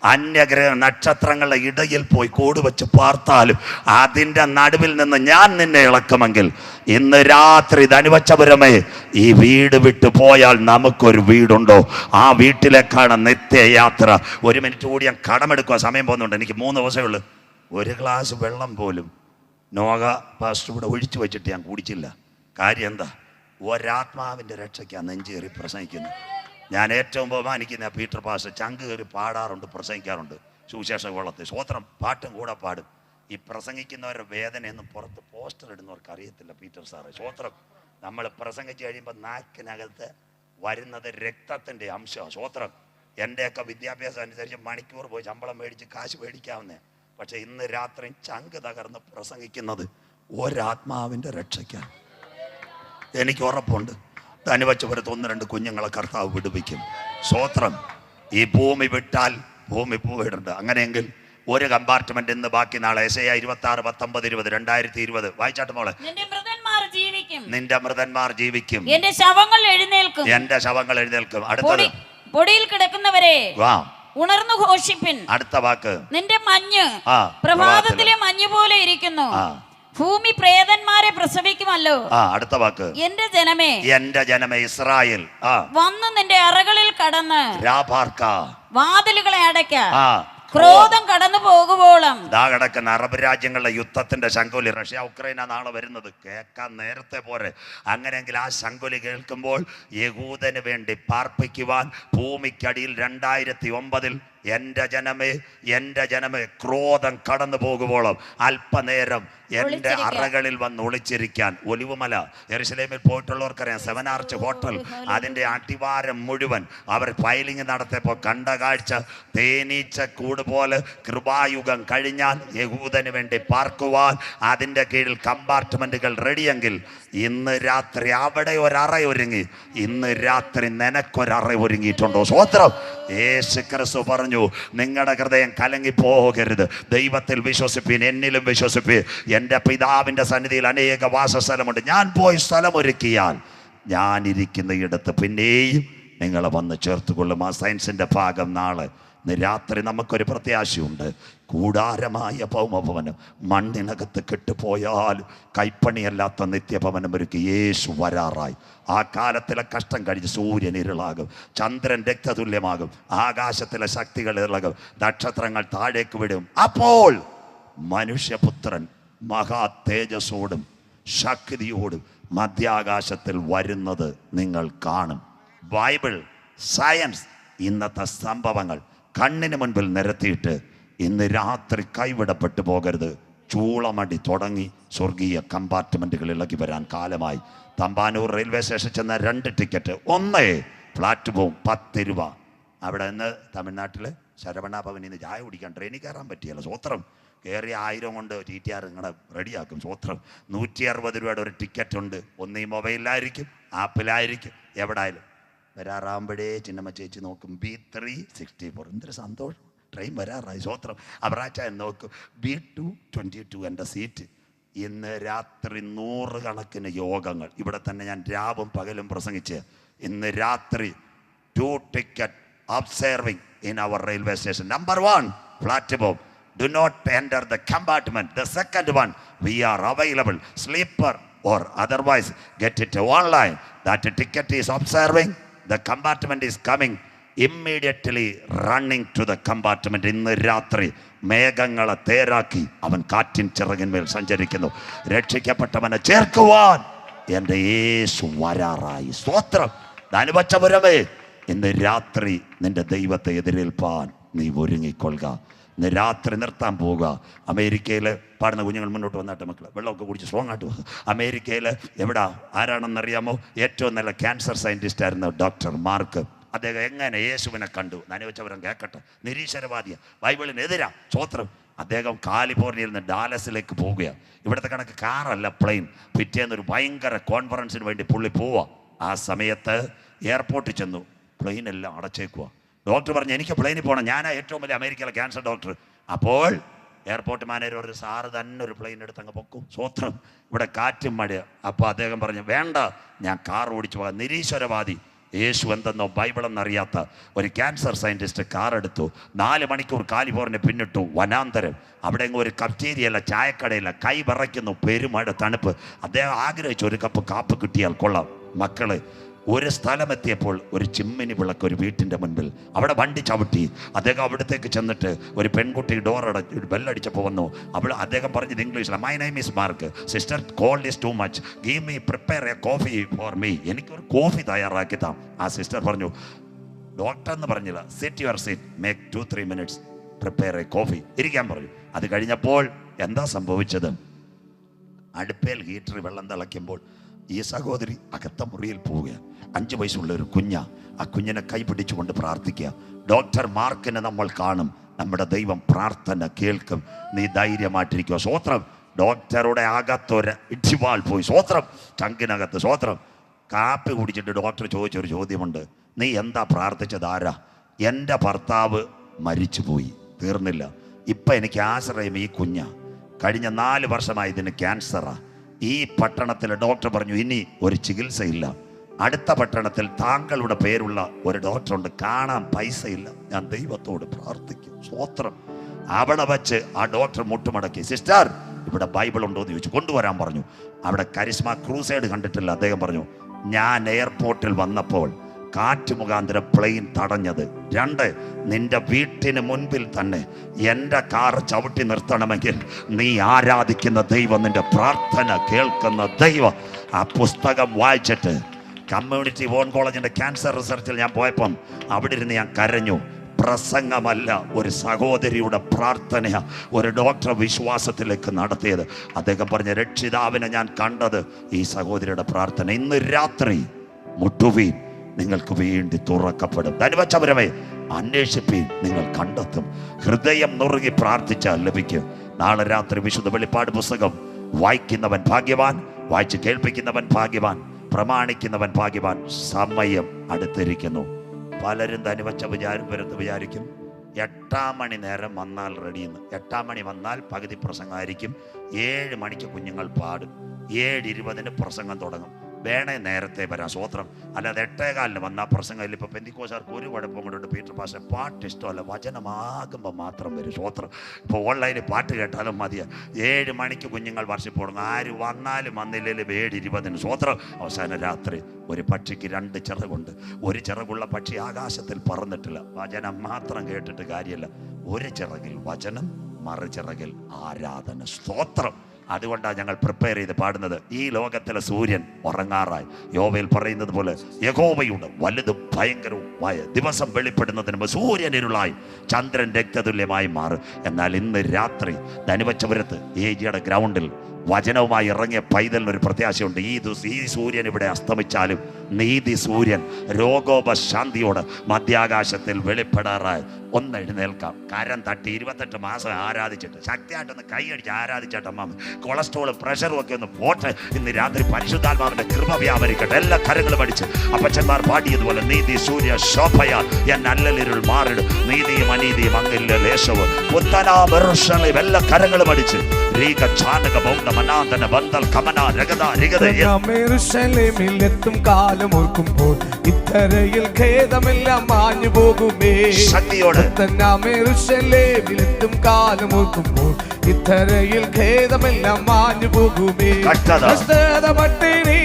അന്യഗ്രഹ നക്ഷത്രങ്ങളുടെ ഇടയിൽ പോയി കൂട് വെച്ച് പാർത്താലും അതിന്റെ നടുവിൽ നിന്ന് ഞാൻ നിന്നെ ഇളക്കുമെങ്കിൽ ഇന്ന് രാത്രി ധനുവച്ചപുരമേ ഈ വീട് വിട്ടു പോയാൽ നമുക്കൊരു വീടുണ്ടോ? ആ വീട്ടിലേക്കാണ് നിത്യയാത്ര. ഒരു മിനിറ്റ് കൂടി ഞാൻ കടമെടുക്കുക സമയം പോകുന്നുണ്ട്. എനിക്ക് മൂന്ന് ദിവസമേ ഉള്ളൂ. ഒരു ഗ്ലാസ് വെള്ളം പോലും നോക പാസ്റ്റർ ഇവിടെ ഒഴിച്ചു വെച്ചിട്ട് ഞാൻ കുടിച്ചില്ല. കാര്യം എന്താ? ഒരാത്മാവിന്റെ രക്ഷയ്ക്കാണ് നെഞ്ചേറി പ്രസംഗിക്കുന്നത്. ഞാൻ ഏറ്റവും ബഹുമാനിക്കുന്ന പീറ്റർ പാസ് ചങ്ക് കയറി പാടാറുണ്ട് പ്രസംഗിക്കാറുണ്ട്. സുവിശേഷ വെള്ളത്തിൽ സ്വോത്രം പാട്ടും കൂടെ പാടും. ഈ പ്രസംഗിക്കുന്നവരുടെ വേദനയൊന്നും പുറത്ത് പോസ്റ്റർ ഇടുന്നവർക്ക് അറിയത്തില്ല പീറ്റർ സാറ്. സ്വോത്രം നമ്മൾ പ്രസംഗിച്ച് കഴിയുമ്പോൾ നാക്കിനകത്ത് വരുന്നത് രക്തത്തിന്റെ അംശമാണ്. സ്വോത്രം എന്റെയൊക്കെ വിദ്യാഭ്യാസം അനുസരിച്ച് മണിക്കൂർ പോയി ശമ്പളം മേടിച്ച് കാശ് മേടിക്കാവുന്നേ. പക്ഷേ ഇന്ന് രാത്രി ചങ്ക് തകർന്ന് പ്രസംഗിക്കുന്നത് ഒരാത്മാവിന്റെ രക്ഷയ്ക്കാണ്. എനിക്ക് ഉറപ്പുണ്ട്. ധനുവച്ചപുരത്ത് ഒന്ന് രണ്ട് കുഞ്ഞുങ്ങളെ കർത്താവ് വിടുവിക്കും. സ്വോത്രം. ഈ ഭൂമി വിട്ടാൽ ഭൂമി പോയിട്ടുണ്ട് അങ്ങനെയെങ്കിൽ ഒരു കമ്പാർട്ട്മെന്റ് ഇന്ന് ബാക്കി നാളെ എസ് ഐ ഇരുപത്തി ആറ് പത്തൊമ്പത് ഇരുപത് രണ്ടായിരത്തി ഇരുപത്. വായിച്ചാട്ട് മോളെ. നിന്റെ മൃതന്മാർ ജീവിക്കും. എന്റെ ശവങ്ങൾ എഴുന്നേൽക്കും. എന്റെ ശവങ്ങൾ എഴുന്നേൽക്കും. അടുത്തത്. പൊടി പൊടിയിൽ കിടക്കുന്നവരെ വാ. ഉണർന്നു ഘോഷിപ്പിൻ. അടുത്ത വാക്ക്. നിന്റെ മഞ്ഞ് പ്രഭാതത്തിലെ മഞ്ഞ് പോലെ ഇരിക്കുന്നു. ഭൂമി പ്രേതന്മാരെ പ്രസവിക്കുമല്ലോ. ആ അടുത്ത വാക്ക്. എന്റെ ജനമേ എന്റെ ജനമേ ഇസ്രായേൽ. ആ. വന്നു നിന്റെ അറകളിൽ കടന്ന് രാഭാർക്ക വാതിലുകളെ അടയ്ക്ക. ആ. ക്രോധം കടന്നു പോകുമ്പോളും ദാ കിടക്കുന്ന അറബ് രാജ്യങ്ങളിലെ യുദ്ധത്തിന്റെ ശങ്കുലി റഷ്യ ഉക്രൈന നാളെ വരുന്നത്. കേൾക്കാൻ നേരത്തെ പോരെ. അങ്ങനെയെങ്കിൽ ആ ശങ്കുലി കേൾക്കുമ്പോൾ യഹൂദന് വേണ്ടി പാർപ്പിക്കുവാൻ ഭൂമിക്കടിയിൽ രണ്ടായിരത്തി ഒമ്പതിൽ എന്റെ ജനമേ എന്റെ ജനമേ ക്രോധം കടന്നു പോകുമ്പോളും അല്പനേരം എന്റെ അറകളിൽ വന്ന് ഒളിച്ചിരിക്കാൻ. ഒലിവുമല എറുസലേമിൽ പോയിട്ടുള്ളവർക്കറിയാം സെവൻ ആർച്ച് ഹോട്ടൽ അതിന്റെ അടിവാരം മുഴുവൻ അവർ ഫയലിംഗ് നടത്തിയപ്പോൾ കണ്ട കാഴ്ച തേനീച്ച കൂട് പോലെ കൃപായുഗം കഴിഞ്ഞാൽ യഹൂദന് വേണ്ടി പാർക്കുവാൻ അതിന്റെ കീഴിൽ കമ്പാർട്ട്മെന്റുകൾ റെഡിയെങ്കിൽ ഇന്ന് രാത്രി അവിടെ ഒരറ ഒരുങ്ങി. ഇന്ന് രാത്രി നിനക്കൊരറ ഒരുങ്ങിയിട്ടുണ്ടോ? സ്വോത്രം യേശു ക്രിസ്തു പറഞ്ഞു നിങ്ങളുടെ ഹൃദയം കലങ്ങി പോകരുത് ദൈവത്തിൽ വിശ്വസിപ്പീൻ എന്നിലും വിശ്വസിപ്പീൻ. എന്റെ പിതാവിന്റെ സന്നിധിയിൽ അനേക വാസസ്ഥലമുണ്ട്. ഞാൻ പോയി സ്ഥലമൊരുക്കിയാൽ ഒരുക്കിയാൽ ഞാനിരിക്കുന്ന ഇടത്ത് പിന്നെയും നിങ്ങളെ വന്ന് ചേർത്തുകൊള്ളും. ആ സയൻസിന്റെ ഭാഗം നാളെ ഇന്ന് രാത്രി നമുക്കൊരു പ്രത്യാശയുണ്ട്. കൂടാരമായ ഭൗമഭവനം. മണ്ണിനകത്ത് കെട്ടുപോയാൽ കൈപ്പണിയല്ലാത്ത നിത്യഭവനം ഒരുക്കി യേശു വരാറായി. ആ കാലത്തിലെ കഷ്ടം കഴിഞ്ഞ് സൂര്യൻ ഇരുളാകും. ചന്ദ്രൻ രക്തതുല്യമാകും. ആകാശത്തിലെ ശക്തികൾ ഇളകും നക്ഷത്രങ്ങൾ താഴേക്ക് വിടും അപ്പോൾ മനുഷ്യപുത്രൻ മഹാ തേജസ്സോടും ശക്തിയോടും മധ്യാകാശത്തിൽ വരുന്നത് നിങ്ങൾ കാണും. ബൈബിൾ സയൻസ് ഇന്നത്തെ സംഭവങ്ങൾ. കണ്ണിന് മുൻപിൽ നിരത്തിയിട്ട് ഇന്ന് രാത്രി കൈവിടപ്പെട്ടു പോകരുത്. ചൂളമടി തുടങ്ങി സ്വർഗീയ കമ്പാർട്ട്മെന്റുകൾ ഇളകി വരാൻ കാലമായി. തമ്പാനൂർ റെയിൽവേ സ്റ്റേഷൻ ചെന്ന രണ്ട് ടിക്കറ്റ്. ഒന്ന് പ്ലാറ്റ്ഫോം പത്ത് രൂപ. അവിടെ നിന്ന് തമിഴ്നാട്ടിൽ ശരവണ ഭവനിൽ നിന്ന് ചായ കുടിക്കാൻ ട്രെയിനിൽ കയറാൻ പറ്റിയല്ല സ്വത്രം കയറി ആയിരം കൊണ്ട് ടി ടി ആർ നിങ്ങളെ റെഡിയാക്കും സ്വത്രം നൂറ്റി അറുപത് രൂപയുടെ ഒരു ടിക്കറ്റ് ഉണ്ട്. ഒന്ന് ഈ മൊബൈലിലായിരിക്കും ആപ്പിലായിരിക്കും. എവിടെ ആയാലും വരാറാകുമ്പോഴേ ചിന്നമ്മ ചേച്ചി നോക്കും. ബി ത്രീ സിക്സ്റ്റി ഫോർ എന്തൊരു സന്തോഷം. ട്രെയിൻ വരാറായി. സ്വത്രം. അബ്രാച്ച നോക്കും. ബി ടു ട്വന്റി ടു എന്റെ സീറ്റ് ഇന്ന് രാത്രി നൂറുകണക്കിന് യോഗങ്ങൾ. ഇവിടെ തന്നെ ഞാൻ രാവും പകലും പ്രസംഗിച്ച്. ഇന്ന് രാത്രി two ticket observing in our railway station number one platform do not enter the compartment the second one we are available sleeper or otherwise get it online that ticket is observing The compartment is coming immediately running to the compartment ഇന്ന് രാത്രി മേഘങ്ങളെ തേരാക്കി അവൻ കാറ്റിൻ ചിറകിന്മേൽ സഞ്ചരിക്കുന്നു. രക്ഷിക്കപ്പെട്ടവനെ ചേർക്കുവാൻ എന്റെ യേശു വരാറായി. സ്തോത്രം. അനുവച്ചപുരമേ ഇന്ന് രാത്രി നിന്റെ ദൈവത്തെ എതിരേൽപ്പാൻ നീ ഒരുങ്ങിക്കൊള്ളുക. ഇന്ന് രാത്രി നിർത്താൻ പോവുക. അമേരിക്കയിൽ പാടുന്ന കുഞ്ഞുങ്ങൾ മുന്നോട്ട് വന്നാട്ടെ മക്കൾ വെള്ളമൊക്കെ കുടിച്ച് സ്ട്രോങ് ആയിട്ട് പോകുക അമേരിക്കയിൽ എവിടാ? ആരാണെന്നറിയാമോ? ഏറ്റവും നല്ല ക്യാൻസർ സയന്റിസ്റ്റ് ആയിരുന്നു ഡോക്ടർ മാർക്ക്. അദ്ദേഹം എങ്ങനെ യേശുവിനെ കണ്ടു? നനവച്ചവരം കേൾക്കട്ടെ നിരീശ്വരവാദിയ. ബൈബിളിനെതിരാ സ്വോത്രം അദ്ദേഹം കാലിഫോർണിയയിൽ നിന്ന് ഡാലസിലേക്ക് പോവുകയാണ് ഇവിടുത്തെ കണക്ക് കാറല്ല പ്ലെയിൻ പിറ്റേന്നൊരു ഭയങ്കര കോൺഫറൻസിന് വേണ്ടി പുള്ളി പോവുക ആ സമയത്ത് എയർപോർട്ടിൽ ചെന്നു. പ്ലെയിനെല്ലാം അടച്ചേക്കുക ഡോക്ടർ പറഞ്ഞു എനിക്ക് പ്ലെയിനിൽ പോകണം ഞാനാ ഏറ്റവും വലിയ അമേരിക്കയിലെ ക്യാൻസർ ഡോക്ടർ അപ്പോൾ എയർപോർട്ട് മാനേജർ ഒരു സാറ് തന്നെ ഒരു പ്ലെയിൻ എടുത്ത് അങ്ങ് പൊക്കും. സ്വോത്രം ഇവിടെ കാറ്റും മഴ അപ്പോൾ അദ്ദേഹം പറഞ്ഞു വേണ്ട ഞാൻ കാർ ഓടിച്ചു പോകാം. നിരീശ്വരവാദി. യേശു എന്തെന്നോ ബൈബിൾ എന്നറിയാത്ത ഒരു ക്യാൻസർ സയന്റിസ്റ്റ് കാർ എടുത്തു. നാല് മണിക്കൂർ കാലിഫോർണിയ പിന്നിട്ടു വനാന്തരം. അവിടെ ഒരു കഫ്റ്റീരിയല്ല ചായക്കടയില്ല കൈ വിറയ്ക്കുന്നു പെരുമഴ തണുപ്പ്. അദ്ദേഹം ആഗ്രഹിച്ചു ഒരു കപ്പ് കാപ്പ് കിട്ടിയാൽ കൊള്ളാം. മക്കൾ ഒരു സ്ഥലമെത്തിയപ്പോൾ ഒരു ചിമ്മിനി വിളക്ക് ഒരു വീട്ടിന്റെ മുൻപിൽ അവിടെ വണ്ടി ചവിട്ടി. അദ്ദേഹം അവിടത്തേക്ക് ചെന്നിട്ട് ഒരു പെൺകുട്ടി ഡോർ അടച്ച് ബെല്ലടിച്ചപ്പോൾ വന്നു. അവൾ അദ്ദേഹം പറഞ്ഞത് ഇംഗ്ലീഷിൽ my name is Mark sister cold is too much give me prepare a coffee for me എനിക്കൊരു കോഫി തയ്യാറാക്കി താം. ആ സിസ്റ്റർ പറഞ്ഞു ഡോക്ടർ എന്ന് പറഞ്ഞില്ല. Sit your seat make two three minutes prepare a coffee ഇരിക്കാൻ പറഞ്ഞു. അത് കഴിഞ്ഞപ്പോൾ എന്താ സംഭവിച്ചത്? അടുപ്പേൽ ഹീറ്റർ വെള്ളം തിളയ്ക്കുമ്പോൾ ഈ സഹോദരി അകത്ത മുറിയിൽ പോവുക. അഞ്ച് വയസ്സുള്ള ഒരു കുഞ്ഞ ആ കുഞ്ഞിനെ കൈപിടിച്ചുകൊണ്ട് പ്രാർത്ഥിക്കുക. ഡോക്ടർ മാർക്കിനെ നമ്മൾ കാണും. നമ്മുടെ ദൈവം പ്രാർത്ഥന കേൾക്കും. നീ ധൈര്യമായിട്ടിരിക്കുക. സ്വോത്രം. ഡോക്ടറുടെ അകത്തൊരു ഇടിവാൾ പോയി. സ്വോത്രം. ചങ്കിനകത്ത് സ്വോത്രം. കാപ്പി കുടിച്ചിട്ട് ഡോക്ടർ ചോദിച്ചൊരു ചോദ്യമുണ്ട്. നീ എന്താ പ്രാർത്ഥിച്ചത്? ആരാ? എന്റെ ഭർത്താവ് മരിച്ചുപോയി. തീർന്നില്ല. ഇപ്പം എനിക്ക് ആശ്രയം ഈ കുഞ്ഞ. കഴിഞ്ഞ നാല് വർഷമായി ഇതിന് ക്യാൻസറാ. ഈ പട്ടണത്തിലെ ഡോക്ടർ പറഞ്ഞു ഇനി ഒരു ചികിത്സയില്ല. അടുത്ത പട്ടണത്തിൽ താങ്കളുടെ പേരുള്ള ഒരു ഡോക്ടറുണ്ട് കാണാൻ പൈസയില്ല. ഞാൻ ദൈവത്തോട് പ്രാർത്ഥിക്കും. സ്വോത്രം അവിടെ വച്ച് ആ ഡോക്ടർ മുട്ടുമടക്കി സിസ്റ്റർ ഇവിടെ ബൈബിൾ ഉണ്ടോ എന്ന് ചോദിച്ചു. കൊണ്ടുവരാൻ പറഞ്ഞു. അവിടെ കരിസ്മ ക്രൂസൈഡ് കണ്ടിട്ടില്ല. അദ്ദേഹം പറഞ്ഞു ഞാൻ എയർപോർട്ടിൽ വന്നപ്പോൾ കാറ്റ് മുഖാന്തരം പ്ലെയിൻ തടഞ്ഞത്. രണ്ട് നിന്റെ വീട്ടിന് മുൻപിൽ തന്നെ എന്റെ കാർ ചവിട്ടി നിർത്തണമെങ്കിൽ നീ ആരാധിക്കുന്ന ദൈവം നിന്റെ പ്രാർത്ഥന കേൾക്കുന്ന ദൈവം. ആ പുസ്തകം വായിച്ചിട്ട് കമ്മ്യൂണിറ്റി വോൺ കോളേജിന്റെ ക്യാൻസർ റിസർച്ചിൽ ഞാൻ പോയപ്പം അവിടെ ഇരുന്ന് ഞാൻ കരഞ്ഞു. പ്രസംഗമല്ല ഒരു സഹോദരിയുടെ പ്രാർത്ഥനയാണ് ഒരു ഡോക്ടർ വിശ്വാസത്തിലേക്ക് നടത്തിയത്. അദ്ദേഹം പറഞ്ഞ രക്ഷിതാവിനെ ഞാൻ കണ്ടത് ഈ സഹോദരിയുടെ പ്രാർത്ഥന. ഇന്ന് രാത്രി മുട്ടുവീൻ നിങ്ങൾക്ക് വേണ്ടി തുറക്കപ്പെടും. അനുവച്ചവരമേ അന്വേഷിപ്പീൻ നിങ്ങൾ കണ്ടെത്തും. ഹൃദയം നുറുകി പ്രാർത്ഥിച്ചാൽ ലഭിക്കും. നാളെ രാത്രി വിശുദ്ധ വെളിപ്പാട് പുസ്തകം. വായിക്കുന്നവൻ ഭാഗ്യവാൻ വായിച്ച് കേൾപ്പിക്കുന്നവൻ ഭാഗ്യവാൻ പ്രമാണിക്കുന്നവൻ ഭാഗ്യവാൻ. സമയം അടുത്തിരിക്കുന്നു. പലരും ധനുവച്ച വിചാരം വരുന്ന വിചാരിക്കും. എട്ടാം മണി നേരം വന്നാൽ റെഡിയെന്ന്. എട്ടാം മണി വന്നാൽ പകുതി പ്രസംഗമായിരിക്കും. ഏഴ് മണിക്ക് കുഞ്ഞുങ്ങൾ പാടും. ഏഴ് ഇരുപതിന് പ്രസംഗം തുടങ്ങും. വേണേ നേരത്തെ വരാം. സ്വോത്രം അല്ലാതെ എട്ടേകാലിന് വന്നാൽ പ്രസംഗം ഇപ്പൊ പെന്തിക്കോശാർക്ക് ഒരു കുഴപ്പം കൊണ്ടുണ്ട് പീറ്റർ പാസ് പാട്ട് ഇഷ്ടമല്ല വചനമാകുമ്പോൾ മാത്രം വരും. സ്വോത്രം ഇപ്പോൾ ഓൺലൈനിൽ പാട്ട് കേട്ടാലും മതിയാ ഏഴ് മണിക്ക് കുഞ്ഞുങ്ങൾ വർഷിപ്പ് തുടങ്ങും ആര് വന്നാലും വന്നില്ലെങ്കിലും ഏഴ് ഇരുപതിന്. സ്വോത്രം അവസാന രാത്രി ഒരു പക്ഷിക്ക് രണ്ട് ചിറകുണ്ട്. ഒരു ചിറകുള്ള പക്ഷി ആകാശത്തിൽ പറന്നിട്ടില്ല. വചനം മാത്രം കേട്ടിട്ട് കാര്യമല്ല. ഒരു ചിറകിൽ വചനം മറുചിറകിൽ ആരാധന. സ്തോത്രം. അതുകൊണ്ടാണ് ഞങ്ങൾ പ്രിപ്പയർ ചെയ്ത് പാടുന്നത്. ഈ ലോകത്തിലെ സൂര്യൻ ഉറങ്ങാറായി. യോവയിൽ പറയുന്നത് പോലെ യഹോവയുടെ വലുതും ഭയങ്കരവുമായ ദിവസം വെളിപ്പെടുന്നതിന് മുമ്പ് സൂര്യൻ ഇരുളായി ചന്ദ്രൻ രക്തതുല്യമായി മാറും. എന്നാൽ ഇന്ന് രാത്രി ധനുവച്ചപുരത്ത് ഏജിയുടെ ഗ്രൗണ്ടിൽ വചനവുമായി ഇറങ്ങിയ പൈതലിന് ഒരു പ്രത്യാശയുണ്ട്. ഈ ഈ സൂര്യൻ ഇവിടെ അസ്തമിച്ചാലും നീതി സൂര്യൻ രോഗോപശാന്തിയോട് മധ്യാകാശത്തിൽ വെളിപ്പെടാറായി. ഒന്ന് എഴുന്നേൽക്കാം. കരം തട്ടി ഇരുപത്തെട്ട് മാസം ആരാധിച്ചിട്ട് ശക്തിയായിട്ടൊന്ന് കൈയടിച്ച് ആരാധിച്ചിട്ട് അമ്മ കൊളസ്ട്രോൾ പ്രഷറും ഒക്കെ ഒന്ന് പോട്ടെ. ഇന്ന് രാത്രി പരിശുദ്ധാത്മാവിന്റെ കൃപ വ്യാപരിക്കട്ടെ. എല്ലാ കരങ്ങളും അടിച്ച് അപ്പച്ചന്മാർ പാടിയതുപോലെ നീതി സൂര്യ ശോഭയാൽ എൻ അല്ലലിരുൾ മാറിടും. നീതിയും അനീതിയും അങ്ങില്ല ലേശവും എല്ലാ കരങ്ങളും അടിച്ച് രീക ചാനക ബൗദ്ധ മനാന്തന ബന്ധൽ കമന രഗത രഗത എത്തും കാലം ഓർക്കുമ്പോൾ ഇത്തരയിൽ ഖേദമെല്ലാം മാഞ്ഞു പോകുമേ ശക്തിയോട് കാലം ഓർക്കുമ്പോൾ ഇത്തരയിൽ ഖേദമെല്ലാം മാഞ്ഞു പോകുമേ കഷ്ടത. കഷ്ടത പട്ടിണി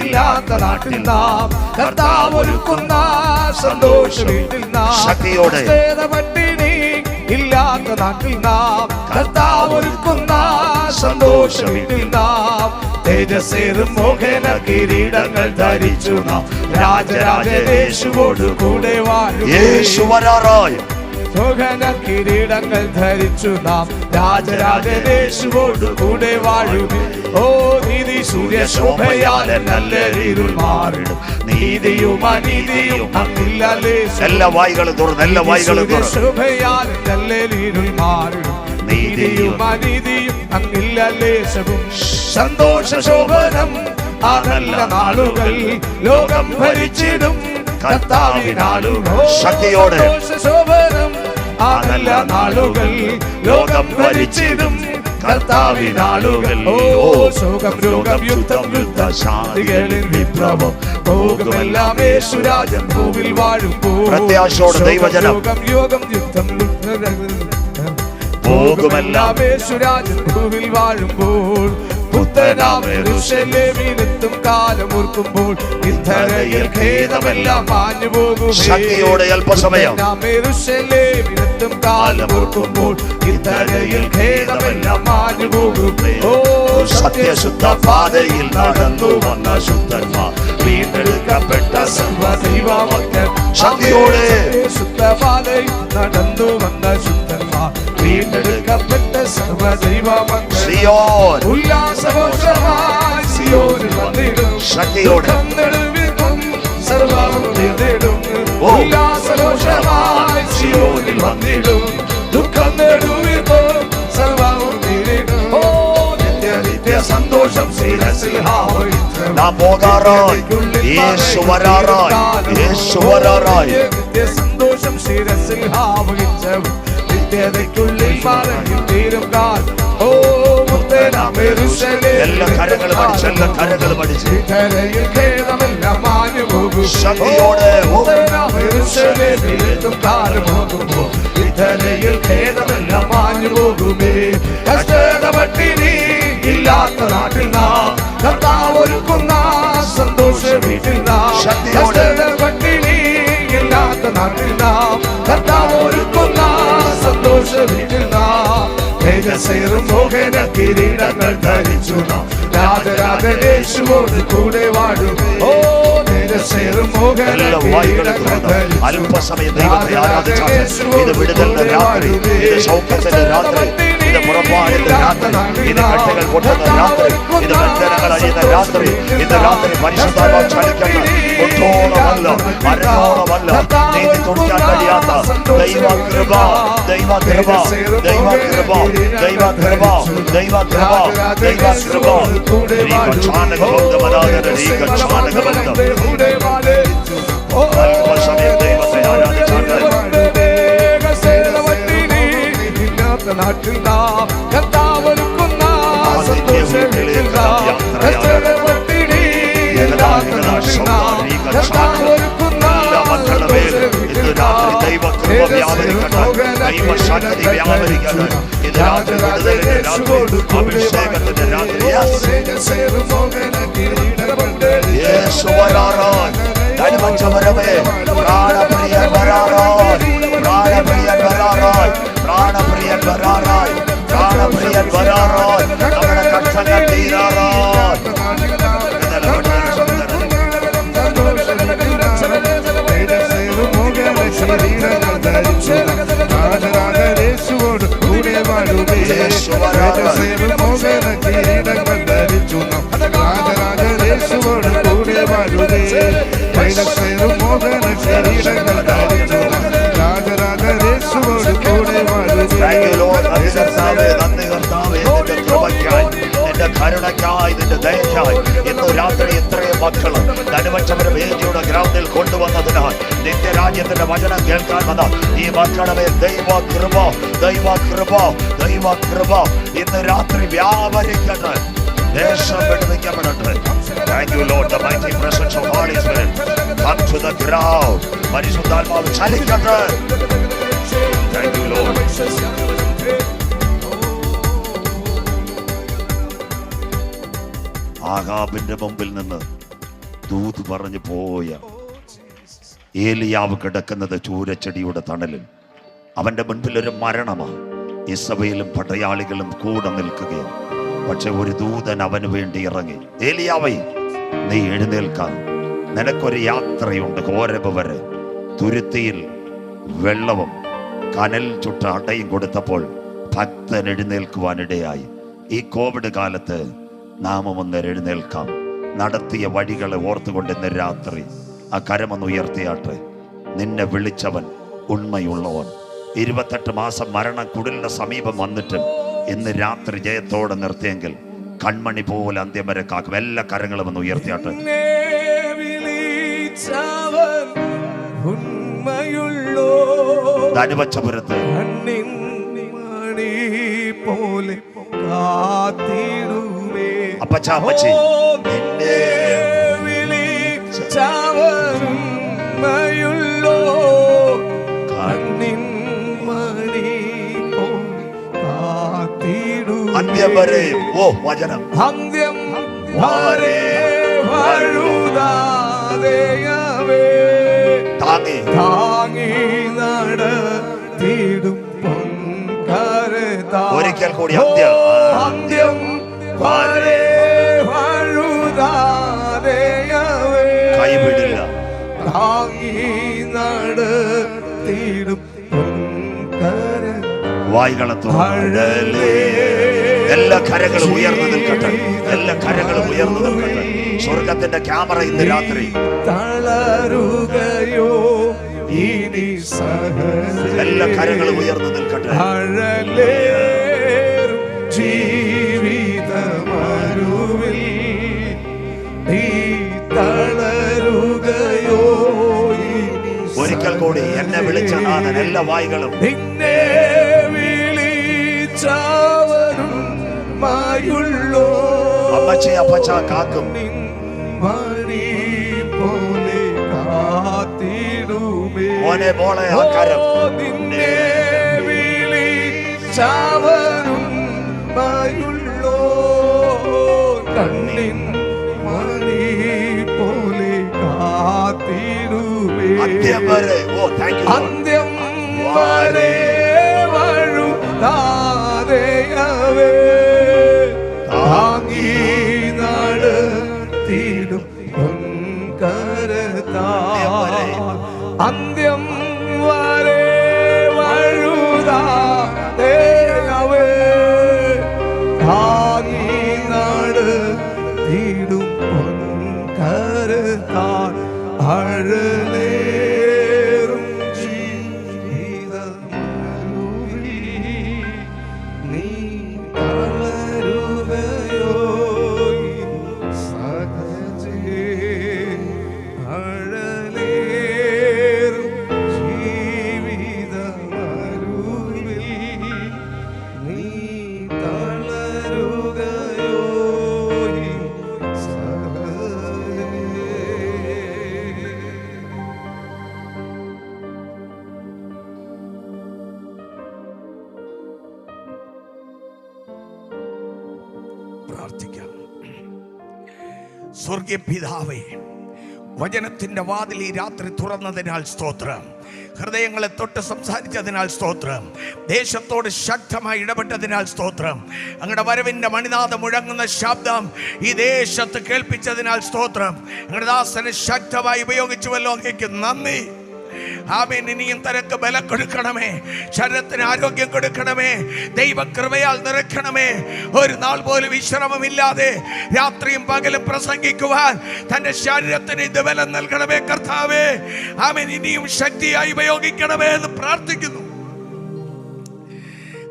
ഇല്ലാത്ത നാട്ടിൽ നാം കർത്താവ് ഒരുക്കുന്ന സന്തോഷ വീട്ടിൽ നാം ശക്തിയോടെ. കഷ്ടത പട്ടിണി ഇല്ലാത്ത നാട്ടിൽ നാം കർത്താവ് ഒരുക്കുന്ന സന്തോഷ നാം. തേജസ്സേറും മോഹന കിരീടങ്ങൾ ധരിച്ചു നാം. രാജരാജേശുവോട് കൂടെ വാഴും. യേശു മോഹന കിരീടങ്ങൾ ധരിച്ചു നാം രാജരാജേശുവോട് കൂടെ വാഴുക ഓ നീതി സൂര്യ ശോഭയാൽ നല്ല രീതി മാറിടും നീതിയും അനീതിയും അന്നില്ലല്ലേ എല്ലാ വായികളും തുറന്ന് എല്ലാ വായികളും ശോഭയാൽ നല്ല രീതി മാറിടും നീതിയും അനീതിയും അന്നില്ല സന്തോഷ ശോഭനം ആ നല്ല നാളുകൾ ലോകം ഭരിച്ചിടും കർത്താവിനാളുകൾ ശക്തിയോടെ. ശോഭനം ആ നല്ല നാളുകൾ ലോകം ഭരിച്ചിടും കർത്താവിനാളുകൾ. ഓ ശോകം രോഗം യുദ്ധം യുദ്ധ ശാന്തികളിൽ വിപ്ലവം ഭോഗമെല്ലാം യേശുരാജൻ ഭൂവിൽ വാഴുമ്പോൾ. പ്രത്യാശയോടെ ദൈവജനം. യോഗം യോഗം യുദ്ധം പോകുമെല്ലാം യേശുരാജൻ ഭൂവിൽ വാഴുമ്പോൾ. പുത്തനാമെത്തും കാലം ഓർക്കുമ്പോൾ ഇത്തരയിൽ ഖേദമെല്ലാം മാഞ്ഞു പോകും ശക്തിയോടെ അല്പസമയം. ും കാലം ഓർക്കുമ്പോൾ ഇത്തരയിൽ ഖേദമെല്ലാം മാഞ്ഞു പോകും ഓ സത്യശുദ്ധ പാതയിൽ നടന്നു വന്ന ശുദ്ധന്മാർ വീണ്ടെടുക്കപ്പെട്ട സർവദൈവമക്കൾ ശക്തിയോടെ. ശുദ്ധപാതയിൽ നടന്നു വന്ന ശുദ്ധന്മാർ വീണ്ടെടുക്കപ്പെട്ട സർവദൈവമക്കൾ സിയോൻ. ഉല്ലാസഘോഷമായി സിയോനിൽ വന്നിടും. ശക്തിയോടെ. സർവവും തീർന്നിടും ഓ. ഉല്ലാസഘോഷമായി സിയോനിൽ വന്നിടും. ദുഃഖം നെടുവിൽക്കും സർവവും തീർന്നിടും ഓ നിത്യ നിത്യ സന്തോഷം ആവഹിക്കും. നാം പോകാറായി. യേശു വരാറായി. യേശു വരാറായി. സന്തോഷം ശിരസിൽ ആവഹിച്ചവൻ നിത്യതയ്ക്കുള്ളിൽ മറഞ്ഞു തീരും കാൽ. ഓ എല്ലാ കരങ്ങളും അടിച്ച് എല്ലാ കരങ്ങളും അടിച്ച്. ശക്തിയോടെ ഇക്കരയിൽ ഖേദമെല്ലാം മാഞ്ഞു പോകുമേ. കഷ്ടത പട്ടിണി ഇല്ലാത്ത നാട്ടിൽ നാം. കർത്താവ് ഒരുക്കുന്ന സന്തോഷ വീട്ടിൽ നാം. ശക്തിയോടെ. കഷ്ടത പട്ടിണി ഇല്ലാത്ത നാട്ടിൽ നാം. തേജസ്സേറും മോഹന കിരീടങ്ങൾ ധരിച്ചു നാം. രാജരാജേശുവോട് കൂടെ വാടും. ഓ തേജസ്സേറും മോഹന വായുകളും അല്പസമയം ദൈവത്തെ ആരാധിച്ചാൽ ഇത് വിടുതലിന്റെ രാത്രി ഇത് സൗഖ്യത്തിന്റെ രാത്രി. ഇത് പുറപ്പാടിന്റെ രാത്രി ഇത് കെട്ടുകൾ പൊട്ടുന്ന രാത്രി ഇത് ബന്ധനങ്ങൾ അഴിയുന്ന രാത്രി ഇത് രാത്രി പരിശുദ്ധാത്മാവ് ചലിക്കുന്ന ഒട്ടോളമല്ല അരനോളമല്ല നീതി തുണിക്കാൻ കഴിയാത്ത ദൈവ കൃപ ദൈവ കൃപ ദൈവ കൃപ ദൈവ കൃപ ദൈവ കൃപ ദൈവ കൃപ നീ ചാനകബന്ധമനാഥന നീ ചാനകബന്ധം അല്പസമയം ദൈവത്തെ ആരാധിച്ചാൽ നാട്ടിൽ നാം കർത്താവൊരുക്കുന്ന സന്തോഷ വീട്ടിൽ നാം കഷ്ടപ്പെട്ടിനി ഇല്ലാത്ത നാട്ടിൽ നാം കർത്താവൊരുക്കുന്ന എല്ലാ മക്കളുടെ മേൽ ഇന്ന് പ്രാണപ്രിയൻ വരാറായി. പ്രാണപ്രിയൻ വരാറായി. നമ്മുടെ കഷ്ടങ്ങൾ തീരാറായി. ഇന്നലെ വിടുതൽ സുന്ദരൻ. രാജരാജേശുവോട് കൂടെ വാഴുവേ മോഹന കിരീടങ്ങൾ ധരിച്ചു നാം രാജരാജേശുവോട് കൂടെ കൈലസേരും മോഹന ശരീരങ്ങൾ ധരിച്ചു. നന്ദി കർത്താവേ, നിന്റെ കൃപയ്ക്കായി, നിന്റെ കരുണയ്ക്കായി, നിന്റെ ദയയ്ക്കായി ഇന്ന് രാത്രി എത്രയും മക്കൾ ധനുവച്ചവരെ വേദിയുടെ ഗ്രൗണ്ടിൽ കൊണ്ടുവന്നതിനാൽ നിന്റെ രാജ്യത്തിന്റെ വചനം കേൾക്കാൻ വന്ന ഈ മക്കളുടെ ദൈവ കൃപ ദൈവ കൃപ ദൈവ കൃപ ഇന്ന് രാത്രി വ്യാപരിക്കട്ടെ ദേശം വിടുവിക്കപ്പെടട്ടെ thank you Lord the mighty presence of Holy Spirit come to the ground പരിശുദ്ധാത്മാവ് ചലിക്കട്ടെ ആഹാബിന്റെ മുമ്പിൽ നിന്ന് ദൂത് പറഞ്ഞു പോയ ഏലിയാവ് കിടക്കുന്നത് ചൂരച്ചെടിയുടെ തണലിൽ. അവന്റെ മുൻപിൽ ഒരു മരണമാണ് ഇസബയിലും പടയാളികളും കൂടെ നിൽക്കുകയാണ്. പക്ഷെ ഒരു ദൂതൻ അവന് വേണ്ടി ഇറങ്ങി. ഏലിയാവേ നീ എഴുന്നേൽക്കാം നിനക്കൊരു യാത്രയുണ്ട്. കോരബ് വരെ തുരുത്തിയിൽ വെള്ളവും കനൽ ചുട്ട അടയും കൊടുത്തപ്പോൾ ഭക്തൻ എഴുന്നേൽക്കുവാനിടയായി. ഈ കോവിഡ് കാലത്ത് നാമം ഒന്ന് എഴുന്നേൽക്കാം. നടത്തിയ വഴികളെ ഓർത്തുകൊണ്ട് ഇന്ന് രാത്രി ആ കരമൊന്ന് ഉയർത്തിയാട്ടെ. നിന്നെ വിളിച്ചവൻ ഉണ്മയുള്ളവൻ. ഇരുപത്തെട്ട് മാസം മരണം കുടിലിന്റെ സമീപം വന്നിട്ടും ഇന്ന് രാത്രി ജയത്തോടെ നിർത്തിയെങ്കിൽ കൺമണി പോലെ അന്ത്യം വരെ കാക്കും. എല്ലാ കരങ്ങളും ഒന്ന് ഉയർത്തിയാട്ടെ. മണി പോലെ കാത്തിടുമേ. അപ്പച്ച അമ്മച്ചി ഓ, നിന്നെ വിളിച്ചവൻ ഉണ്മയുള്ളോ കണ്ണിൻ മണി പോലെ കാത്തിടുമേ. അന്ത്യം വരെ. ഓ വചനം. അന്ത്യം വരെ. വഴുതാതെയവേ. താങ്ങി താങ്ങി നടത്തിടും. ഒരിക്കൽ കൂടി അന്ത്യം. അന്ത്യം വരെ കൈവിടില്ല താങ്ങി നടത്തിടും. വായികളെ തുറന്നടലേ. എല്ലാ കരകളും ഉയർന്നു നിൽക്കട്ടെ. എല്ലാ കരകളും ഉയർന്നു നിൽക്കട്ടെ. സ്വർഗത്തിന്റെ ക്യാമറ ഇന്ന് രാത്രി. തളരുകയോ ഇനി എല്ലാ കരകളും ഉയർന്നു നിൽക്കട്ടെ. ജീവിതമരുവിൽ. നീ തളരുകയോ ഒരിക്കൽ കൂടി എന്നെ വിളിച്ച നാഥൻ എല്ലാ വായികളും. നിന്നെ മായുള്ളോ അമ്മച്ചി അപ്പച്ച കാക്കും. മോനെ മോളെ ആ കരം. ഓ, നിന്നെ വിളിച്ചവരും കണ്ണിൻ മണി പോലെ കാത്തിടുമേ. അന്ത്യം വരെ. ഓ താങ്ക് യു അന്ത്യം വരെ സ്വർഗീയ പിതാവേ വചനത്തിന്റെ വാതിൽ ഈ രാത്രി തുറന്നതിനാൽ സ്തോത്രം. ഹൃദയങ്ങളെ തൊട്ട് സംസാരിച്ചതിനാൽ സ്തോത്രം. ദേശത്തോട് ശക്തമായി ഇടപെട്ടതിനാൽ സ്തോത്രം. അങ്ങയുടെ വരവിന്റെ മണിനാഥം മുഴങ്ങുന്ന ശബ്ദം ഈ ദേശത്ത് കേൾപ്പിച്ചതിനാൽ സ്തോത്രം. അങ്ങയുടെ ദാസനെ ശക്തമായി ഉപയോഗിച്ചുവല്ലോ അങ്ങേക്ക് നന്ദി. ആമേൻ ഇനിയും തനക്ക് ബലം കൊടുക്കണമേ. ശരീരത്തിന് ആരോഗ്യം കൊടുക്കണമേ. ദൈവകൃപയാൽ നിറയ്ക്കണമേ. ഒരു നാൾ പോലും വിശ്രമമില്ലാതെ രാത്രിയും പകലും പ്രസംഗിക്കുവാൻ തന്റെ ശരീരത്തിന് ഇത് ബലം നൽകണമേ കർത്താവേ. ആമേൻ ഇനിയും ശക്തിയായി ഉപയോഗിക്കണമേ എന്ന് പ്രാർത്ഥിക്കുന്നു.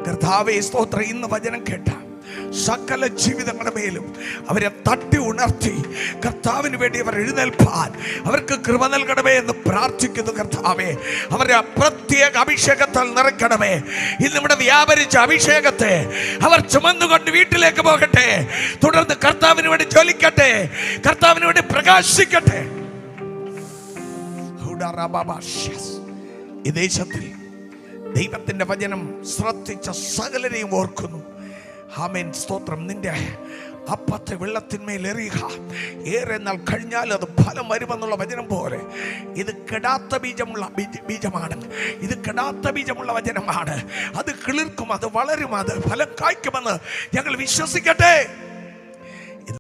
കർത്താവേ സ്തോത്രം. ഇന്ന് വചനം കേട്ട. സകല ജീവിതങ്ങളുടെ മേലും അവരെ തട്ടി ഉണർത്തി കർത്താവിന് വേണ്ടി അവർ എഴുന്നേൽപ്പാൻ അവർക്ക് കൃപ നൽകണമേ എന്ന് പ്രാർത്ഥിക്കുന്നു കർത്താവേ. അവരെ പ്രത്യേക അഭിഷേകത്താൽ നിറയ്ക്കണമേ. ഇന്ന് ഇവിടെ വ്യാപരിച്ച അഭിഷേകത്തെ അവർ ചുമന്നുകൊണ്ട് വീട്ടിലേക്ക് പോകട്ടെ. തുടർന്ന് കർത്താവിന് വേണ്ടി ജ്വലിക്കട്ടെ. കർത്താവിന് വേണ്ടി പ്രകാശിക്കട്ടെ. ഈ ദേശത്തിൽ ദൈവത്തിന്റെ വചനം ശ്രദ്ധിച്ച സകലരെയും ഓർക്കുന്നു. ആമേൻ. സ്തോത്രം. നിന്റെ അപ്പത്തെ വെള്ളത്തിന്മേൽ എറിയുക. ഏറെ നാൾ കഴിഞ്ഞാൽ അത് ഫലം വരുമെന്നുള്ള വചനം പോലെ. ഇത് കെടാത്ത ബീജമുള്ള ബീജ- ബീജമാണ്. ഇത് കെടാത്ത ബീജമുള്ള വചനമാണ്. അത് കിളിർക്കും അത് വളരും അത് ഫലം കായ്ക്കുമെന്ന് ഞങ്ങൾ വിശ്വസിക്കട്ടെ.